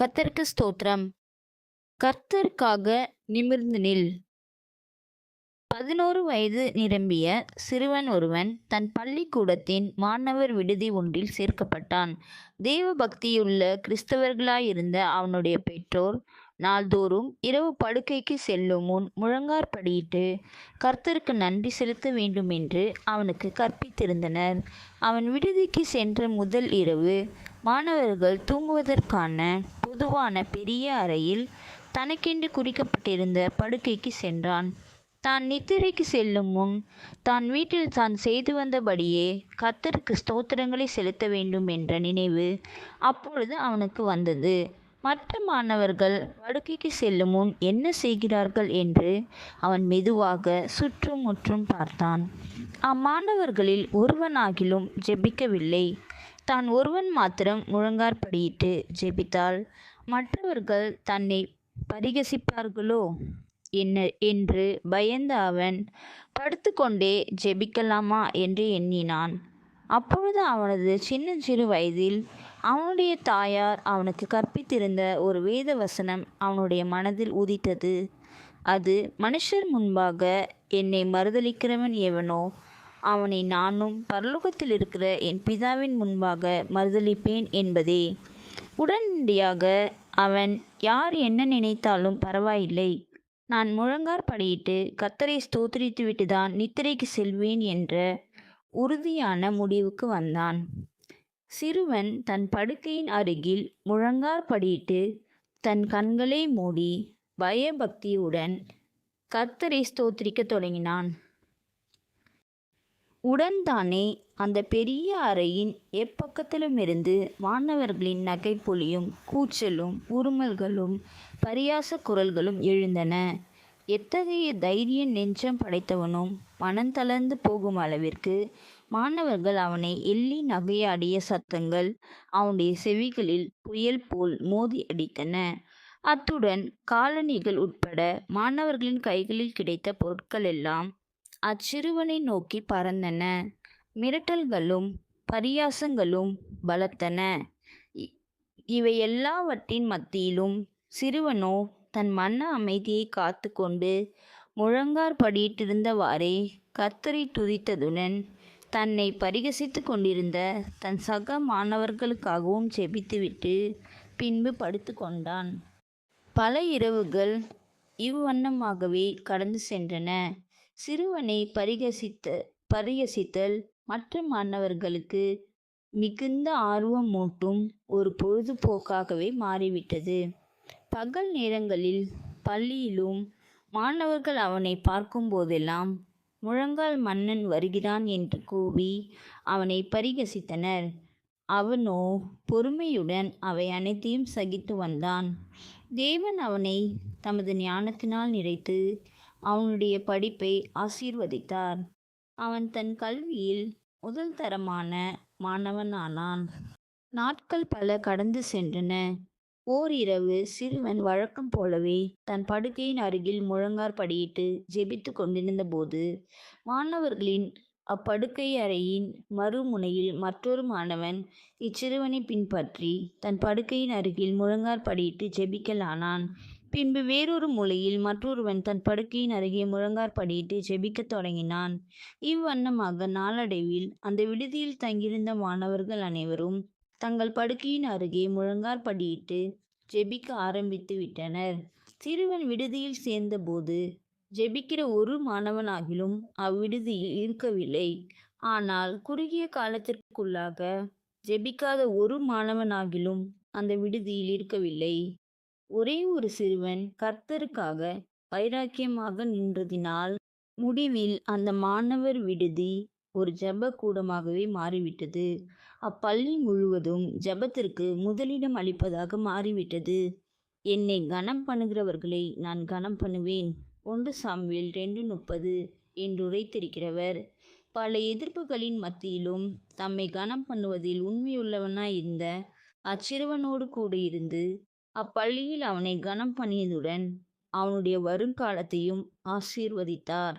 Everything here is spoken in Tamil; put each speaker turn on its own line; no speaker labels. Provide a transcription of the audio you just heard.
கத்தருக்கு ஸ்தோத்திரம். கர்த்தருக்காக நிமிர்ந்து நில். பதினோரு வயது நிரம்பிய சிறுவன் ஒருவன் தன் பள்ளிக்கூடத்தின் மாணவர் விடுதி ஒன்றில் சேர்க்கப்பட்டான். தெய்வ பக்தியுள்ள கிறிஸ்தவர்களாயிருந்த அவனுடைய பெற்றோர் நாள்தோறும் இரவு படுக்கைக்கு செல்லும் முன் முழங்காற்படியிட்டு கர்த்தருக்கு நன்றி செலுத்த வேண்டுமென்று அவனுக்கு கற்பித்திருந்தனர். அவன் விடுதிக்கு சென்ற முதல் இரவு மாணவர்கள் தூங்குவதற்கான பொதுவான பெரிய அறையில் தனக்கென்று குறிக்கப்பட்டிருந்த படுக்கைக்கு சென்றான். தான் நித்திரைக்கு செல்லும் முன் தான் வீட்டில் தான் செய்து வந்தபடியே கத்தருக்கு ஸ்தோத்திரங்களை செலுத்த வேண்டும் என்ற நினைவு அப்பொழுது அவனுக்கு வந்தது. மற்ற மாணவர்கள் படுக்கைக்கு செல்லும் முன் என்ன செய்கிறார்கள் என்று அவன் மெதுவாக சுற்றும் முற்றும் பார்த்தான். அம்மாணவர்களில் ஒருவனாகிலும் ஜெபிக்கவில்லை. தான் ஒருவன் மாத்திரம் முழங்காற்படியிட்டு ஜெபித்தால் மற்றவர்கள் தன்னை பரிகசிப்பார்களோ? என்ன என்று பயந்த அவன் படுத்துக்கொண்டே ஜெபிக்கலாமா என்று எண்ணினான். அப்பொழுது அவனது சின்ன சிறு வயதில் அவனுடைய தாயார் அவனுக்கு கற்பித்திருந்த ஒரு வேத வசனம் அவனுடைய மனதில் உதித்தது. அது மனுஷர் முன்பாக என்னை மறுதலிக்கிறவன் எவனோ அவனை நானும் பரலோகத்தில் இருக்கிற என் பிதாவின் முன்பாக மறுதளிப்பேன் என்பதே. உடனடியாக அவன் யார் என்ன நினைத்தாலும் பரவாயில்லை. நான் முழங்கார் படியிட்டு கத்தரை ஸ்தோத்திரித்துவிட்டு தான் நித்திரைக்கு செல்வேன் என்ற உறுதியான முடிவுக்கு வந்தான். சிறுவன் தன் படுக்கையின் அருகில் முழங்கார் படியிட்டு தன் கண்களை மூடி பயபக்தியுடன் கர்த்தரை ஸ்தோத்திரிக்க தொடங்கினான். உடன்தானே அந்த பெரிய அறையின் எப்பக்கத்திலுமிருந்து மாணவர்களின் நகைப்பொலியும் கூச்சலும் உருமல்களும் பரியாச குரல்களும் எழுந்தன. எத்தகைய தைரிய நெஞ்சம் படைத்தவனும் மனந்தளர்ந்து போகும் அளவிற்கு மாணவர்கள் அவனை எள்ளி நகையாடிய சத்தங்கள் அவனுடைய செவிகளில் புயல் போல் மோதி அடித்தன. அத்துடன் காலணிகள் உட்பட மாணவர்களின் கைகளில் கிடைத்த பொருட்கள் எல்லாம் அச்சிறுவனை நோக்கி பறந்தன. மிரட்டல்களும் பரியாசங்களும் பலத்தன. இவை எல்லாவற்றின் மத்தியிலும் சிறுவனோ தன் மன அமைதியை காத்து கொண்டு முழங்காற்படியிட்டிருந்தவாறே கத்தரை துதித்ததுடன் தன்னை பரிகசித்து கொண்டிருந்த தன் சக மாணவர்களுக்காகவும் ஜெபித்துவிட்டு பின்பு படுத்து கொண்டான். பல இரவுகள் இவ்வண்ணமாகவே கடந்து சென்றன. சிறுவனை பரிகசித்த பரிகசித்தல் மற்ற மாணவர்களுக்கு மிகுந்த ஆர்வம் மூட்டும் ஒரு பொழுதுபோக்காகவே மாறிவிட்டது. பகல் நேரங்களில் பள்ளியிலும் மாணவர்கள் அவனை பார்க்கும் போதெல்லாம் முழங்கால் மன்னன் வருகிறான் என்று கூவி அவனை பரிகசித்தனர். அவனோ பொறுமையுடன் அவை அனைத்தையும் சகித்து வந்தான். தேவன் அவனை தமது ஞானத்தினால் நிறைத்து அவனுடைய படிப்பை ஆசீர்வதித்தார். அவன் தன் கல்வியில் முதல் தரமான மாணவனானான். நாட்கள் பல கடந்து சென்றன. ஓரிரவு சிறுவன் வழக்கம் போலவே தன் படுக்கையின் அருகில் முழங்கார் படியிட்டு ஜெபித்து கொண்டிருந்தபோது மாணவர்களின் அப்படுக்கை அறையின் மறுமுனையில் மற்றொரு மாணவன் இச்சிறுவனை பின்பற்றி தன் படுக்கையின் அருகில் முழங்கார் படியிட்டு ஜெபிக்கலானான். பின்பு வேறொரு மூலையில் மற்றொருவன் தன் படுக்கையின் அருகே முழங்காற்படியிட்டு ஜெபிக்கத் தொடங்கினான். இவ்வண்ணமாக நாளடைவில் அந்த விடுதியில் தங்கியிருந்த மாணவர்கள் அனைவரும் தங்கள் படுக்கையின் அருகே முழங்காற்படியிட்டு ஜெபிக்க ஆரம்பித்து விட்டனர். சிறுவன் விடுதியில் சேர்ந்தபோது ஜெபிக்கிற ஒரு மாணவனாகிலும் அவ்விடுதியில் இருக்கவில்லை. ஆனால் குறுகிய காலத்திற்குள்ளாக ஜெபிக்காத ஒரு மாணவனாகிலும் அந்த விடுதியில் இருக்கவில்லை. ஒரே ஒரு சிறுவன் கர்த்தருக்காக வைராக்கியமாக நின்றதினால் முடிவில் அந்த மாணவர் விடுதி ஒரு ஜப கூடமாகவே மாறிவிட்டது. அப்பள்ளி முழுவதும் ஜெபத்திற்கு முதலிடம் அளிப்பதாக மாறிவிட்டது. என்னை கனம் பண்ணுகிறவர்களை நான் கனம் பண்ணுவேன். ஒன்று சாமுவேல் ரெண்டு முப்பது என்று உரைத்திருக்கிறவர். பல எதிர்ப்புகளின் மத்தியிலும் தம்மை கனம் பண்ணுவதில் உண்மையுள்ளவனாய் இருந்த அச்சிறுவனோடு கூட இருந்து அப்பள்ளியில் அவனை கனம் பண்ணியதுடன் அவனுடைய வருங்காலத்தையும் ஆசீர்வதித்தார்.